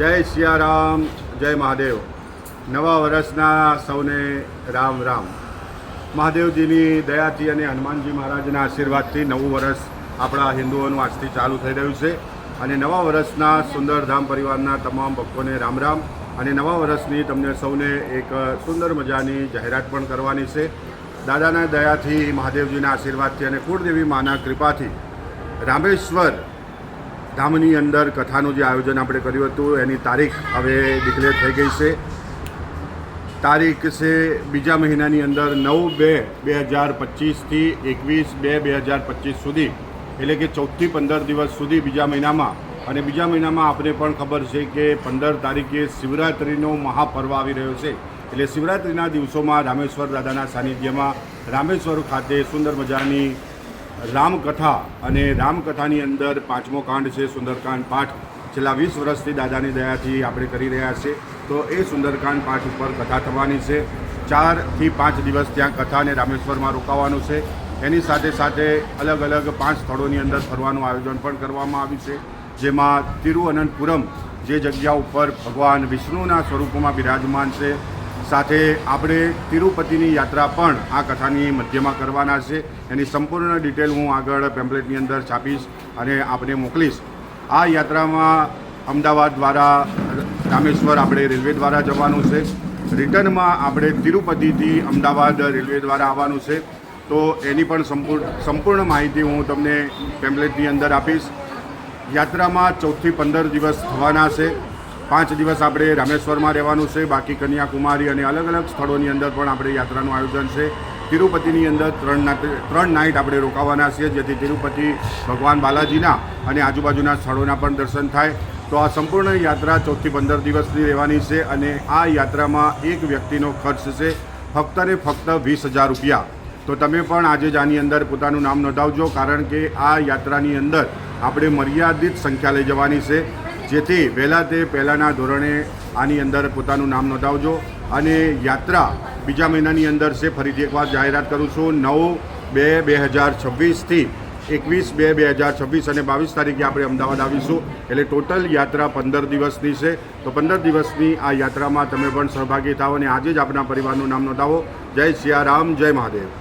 જય સિયારામ, જય મહાદેવ. નવા વર્ષના સૌને રામ રામ. મહાદેવજીની દયાથી અને હનુમાનજી મહારાજના આશીર્વાદથી નવું વર્ષ આપણા હિન્દુઓનું આજથી ચાલુ થઈ રહ્યું છે અને નવા વર્ષના સુંદર ધામ પરિવારના તમામ ભક્તોને રામ રામ અને નવા વર્ષની તમને સૌને એક સુંદર મજાની જાહેરાત પણ કરવાની છે. દાદાના દયાથી મહાદેવજીના આશીર્વાદથી અને કુળદેવી માના કૃપાથી રામેશ્વર ધામની અંદર કથાનું જે આયોજન આપણે કર્યું હતું, એની તારીખ હવે ડિક્લેર થઈ ગઈ છે. તારીખ છે બીજા મહિનાની અંદર નવ બે બે હજાર પચીસથી એકવીસ બે બે હજાર પચીસ સુધી, એટલે કે ચૌદથી પંદર દિવસ સુધી બીજા મહિનામાં. અને બીજા મહિનામાં આપણે પણ ખબર છે કે પંદર તારીખે શિવરાત્રિનો મહાપર્વ આવી રહ્યો છે. એટલે શિવરાત્રિના દિવસોમાં રામેશ્વર દાદાના સાનિધ્યમાં રામેશ્વર ખાતે સુંદર મજાની રામકથા અને રામકથાની અંદર પાંચમો કાંડ છે, સુંદરકાંડ પાઠ. છેલ્લા વીસ વર્ષથી દાદાની દયાથી આપણે કરી રહ્યા છીએ. તો એ સુંદરકાંડ પાઠ ઉપર કથા થવાની છે. ચારથી પાંચ દિવસ ત્યાં કથાને રામેશ્વરમાં રોકાવાનું છે. એની સાથે સાથે અલગ અલગ પાંચ સ્થળોની અંદર ફરવાનું આયોજન પણ કરવામાં આવ્યું છે. જેમાં તિરુઅનંતપુરમ જે જગ્યા ઉપર ભગવાન વિષ્ણુના સ્વરૂપમાં બિરાજમાન છે સાથે આપણે તિરુપતિની યાત્રા પણ આ કથાની મધ્યમાં કરવાના છે. એની સંપૂર્ણ ડિટેલ હું આગળ પેમ્પલેટની અંદર છાપીશ અને આપને મોકલીશ. આ યાત્રામાં અમદાવાદ દ્વારા રામેશ્વર આપણે રેલવે દ્વારા જવાનું છે. રિટર્નમાં આપણે તિરુપતિથી અમદાવાદ રેલવે દ્વારા આવવાનું છે. તો એની પણ સંપૂર્ણ સંપૂર્ણ માહિતી હું તમને પેમ્પલેટની અંદર આપીશ. યાત્રામાં ચૌદથી પંદર દિવસ થવાના છે. પાંચ દિવસ આપણે રામેશ્વરમાં રહેવાનું છે, બાકી કન્યાકુમારી અને અલગ અલગ સ્થળોની અંદર પણ આપણે યાત્રાનું આયોજન છે. તિરુપતિની અંદર ત્રણ ત્રણ નાઇટ આપણે રોકાવાના છીએ, જેથી તિરુપતિ ભગવાન બાલાજીના અને આજુબાજુના સ્થળોના પણ દર્શન થાય. તો આ સંપૂર્ણ યાત્રા ચોથી પંદર દિવસની રહેવાની છે અને આ યાત્રામાં એક વ્યક્તિનો ખર્ચ છે ફક્ત ને ફક્ત વીસ હજાર રૂપિયા. તો તમે પણ આજે જ આની અંદર પોતાનું નામ નોંધાવજો, કારણ કે આ યાત્રાની અંદર આપણે મર્યાદિત સંખ્યા લઈ જવાની છે. જેથી વહેલા તે પહેલાંના ધોરણે આની અંદર પોતાનું નામ નોંધાવજો અને યાત્રા બીજા મહિનાની અંદર છે, ફરીથી એકવાર જાહેરાત કરું છું. નવ બે બે હજાર છવ્વીસથી એકવીસ બે બે હજાર છવ્વીસ અને બાવીસ તારીખે આપણે અમદાવાદ આવીશું. એટલે ટોટલ યાત્રા પંદર દિવસની છે. તો પંદર દિવસની આ યાત્રામાં તમે પણ સહભાગી થાઓ અને આજે જ આપણા પરિવારનું નામ નોંધાવો. જય સિયારામ, જય મહાદેવ.